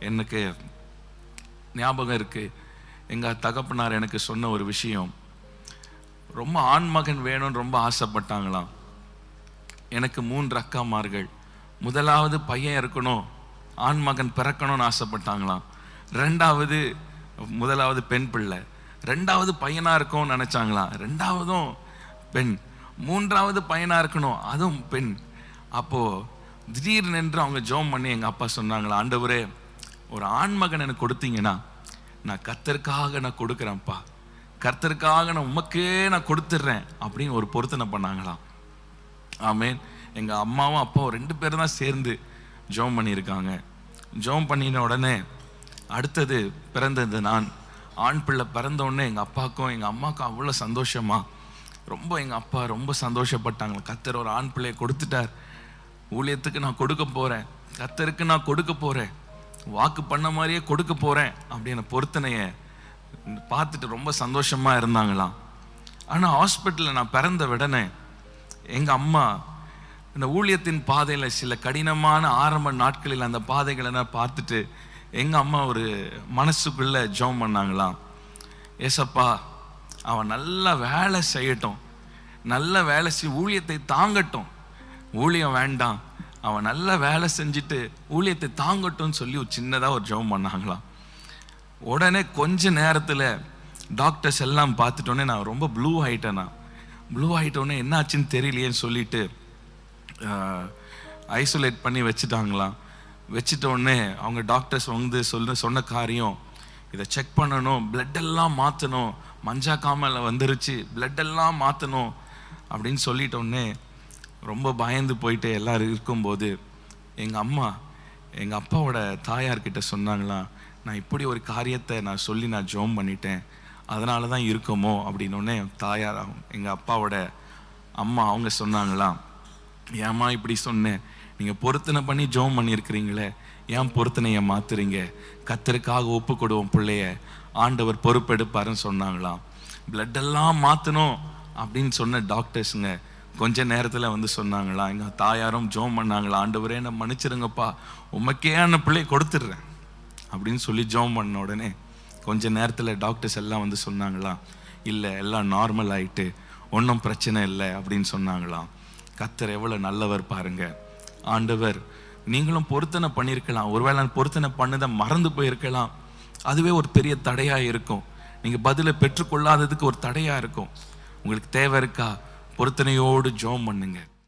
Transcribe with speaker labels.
Speaker 1: எனக்கு ஞாபகம் இருக்கு. எங்கள் தகப்பனார் எனக்கு சொன்ன ஒரு விஷயம். ரொம்ப ஆண்மகன் வேணும்னு ரொம்ப ஆசைப்பட்டாங்களாம். எனக்கு மூன்று அக்காமார்கள். முதலாவது பையன் இருக்கணும். ஆண்மகன் பிறக்கணும்னு ஆசைப்பட்டாங்களாம். ரெண்டாவது முதலாவது பெண் பிள்ளை. ரெண்டாவது பையனாக இருக்கும்னு நினச்சாங்களாம். ரெண்டாவதும் பெண். மூன்றாவது பையனாக இருக்கணும் அதுவும் பெண். அப்போது திடீர்னு என்று அவங்க ஜோம் பண்ணி எங்கள் அப்பா சொன்னாங்களா ஆண்டவரே ஒரு ஆண்மகன் எனக்கு கொடுத்தீங்கன்னா நான் கத்தருக்காக நான் கொடுக்குறேன்ப்பா. கர்த்தருக்காக நான் உமக்கே நான் கொடுத்துட்றேன் அப்படின்னு ஒரு பொருத்தனை பண்ணாங்களாம். ஆமேன். எங்கள் அம்மாவும் அப்பாவும் ரெண்டு பேரும் தான் சேர்ந்து ஜோம் பண்ணியிருக்காங்க. ஜோம் பண்ணின உடனே அடுத்தது பிறந்தது நான். ஆண் பிள்ளை பிறந்த உடனே அப்பாவுக்கும் எங்கள் அம்மாவுக்கும் அவ்வளோ சந்தோஷமா. ரொம்ப எங்கள் அப்பா ரொம்ப சந்தோஷப்பட்டாங்க. கத்தர் ஒரு ஆண் பிள்ளையை கொடுத்துட்டார். ஊழியத்துக்கு நான் கொடுக்க போகிறேன் கத்தருக்கு நான் கொடுக்க போகிறேன் வாக்கு பண்ண மாதிரியே கொடுக்க போறேன் அப்படின்னு பொருத்தனைய பார்த்துட்டு ரொம்ப சந்தோஷமா இருந்தாங்களாம். ஆனால் ஹாஸ்பிட்டலில் நான் பிறந்த உடனே எங்க அம்மா இந்த ஊழியத்தின் பாதையில் சில கடினமான ஆரம்ப நாட்களில் அந்த பாதைகளை நான் பார்த்துட்டு எங்க அம்மா ஒரு மனசுக்குள்ள ஜெபம் பண்ணாங்களாம். ஏசப்பா அவன் நல்லா வேலை செய்யட்டும். நல்ல வேலை செய் ஊழியத்தை தாங்கட்டும். ஊழியம் வேண்டாம். அவன் நல்ல வேலை செஞ்சுட்டு ஊழியத்தை தாங்கட்டும்னு சொல்லி ஒரு சின்னதாக ஒரு ஜெபம் பண்ணாங்களாம். உடனே கொஞ்ச நேரத்தில் டாக்டர்ஸ் எல்லாம் பார்த்துட்டோன்னே நான் ரொம்ப ப்ளூ ஆயிட்டேன். நான் ப்ளூ ஆகிட்டோன்னே என்ன ஆச்சுன்னு தெரியலையேன்னு சொல்லிட்டு ஐசோலேட் பண்ணி வச்சுட்டாங்களாம். வச்சுட்டோடனே அவங்க டாக்டர்ஸ் வந்து சொல்ல சொன்ன காரியம் இதை செக் பண்ணணும் பிளட்டெல்லாம் மாற்றணும் மஞ்சா காமல வந்துருச்சு பிளட்டெல்லாம் மாற்றணும் அப்படின்னு சொல்லிட்டோடனே ரொம்ப பயந்து போயிட்டு எல்லாரும் இருக்கும்போது எங்கள் அம்மா எங்கள் அப்பாவோட தாயார்கிட்ட சொன்னாங்களாம் நான் இப்படி ஒரு காரியத்தை நான் சொல்லி நான் ஜோம் பண்ணிட்டேன். அதனால தான் இருக்குமோ? அப்படின்னோடனே தாயார் எங்கள் அப்பாவோட அம்மா அவங்க சொன்னாங்களாம் ஏம்மா இப்படி சொன்னேன் நீங்கள் பொருத்தனை பண்ணி ஜோம் பண்ணியிருக்கிறீங்களே. ஏன் பொருத்தனையை மாத்துறீங்க? கத்தருக்காக ஒப்பு கொடுவோம் பிள்ளைய. ஆண்டவர் பொறுப்பெடுப்பாருன்னு சொன்னாங்களாம். Blood எல்லாம் மாற்றணும் அப்படின்னு சொன்ன டாக்டர்ஸுங்க கொஞ்ச நேரத்தில் வந்து சொன்னாங்களா? எங்கள் தாயாரும் ஜோம் பண்ணாங்களா? ஆண்டவரே என்ன மன்னிச்சிருங்கப்பா. உமக்கே அந்த பிள்ளைய கொடுத்துட்றேன். அப்படின்னு சொல்லி ஜோம் பண்ண உடனே கொஞ்ச நேரத்தில் டாக்டர்ஸ் எல்லாம் வந்து சொன்னாங்களா? இல்லை எல்லாம் நார்மல் ஆயிட்டு ஒன்றும் பிரச்சனை இல்லை அப்படின்னு சொன்னாங்களாம் கத்தர் எவ்வளோ நல்லவர் பாருங்க. ஆண்டவர் நீங்களும் பொருத்தனை பண்ணியிருக்கலாம். ஒருவேளை நான் பொருத்தனை பண்ணதை மறந்து போயிருக்கலாம். அதுவே ஒரு பெரிய தடையாக இருக்கும். நீங்கள் பதிலை பெற்றுக்கொள்ளாததுக்கு ஒரு தடையாக இருக்கும். உங்களுக்கு தேவை இருக்கா? பொருத்தனையோடு ஜோம் பண்ணுங்க.